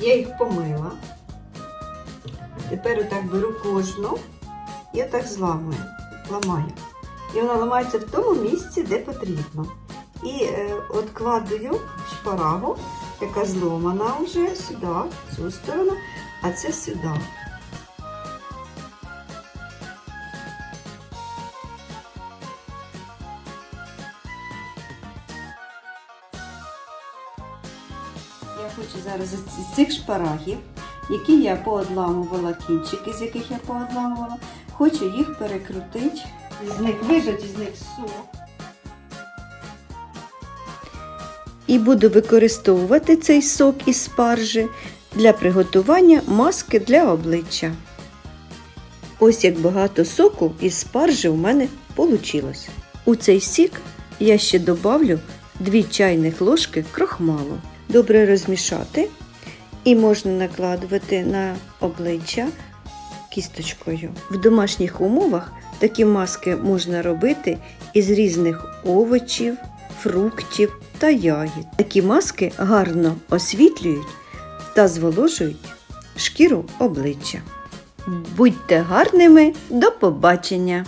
Я їх помила. Тепер отак беру кожну і отак зламую, ламаю. І вона ламається в тому місці, де потрібно. І е, от кладую шпарагу, яка зломана вже сюди, в цю сторону, а це сюди. Я хочу зараз з цих шпарагів, які я поодламувала, кінчики, з яких я поодламувала, хочу їх перекрутити, з них вижати з них сок. І буду використовувати цей сок із спаржі для приготування маски для обличчя. Ось як багато соку із спаржі у мене вийшло. У цей сік я ще добавлю 2 чайних ложки крохмалу. Добре розмішати і можна накладувати на обличчя кісточкою. В домашніх умовах такі маски можна робити із різних овочів, фруктів та ягід. Такі маски гарно освітлюють та зволожують шкіру обличчя. Будьте гарними, до побачення!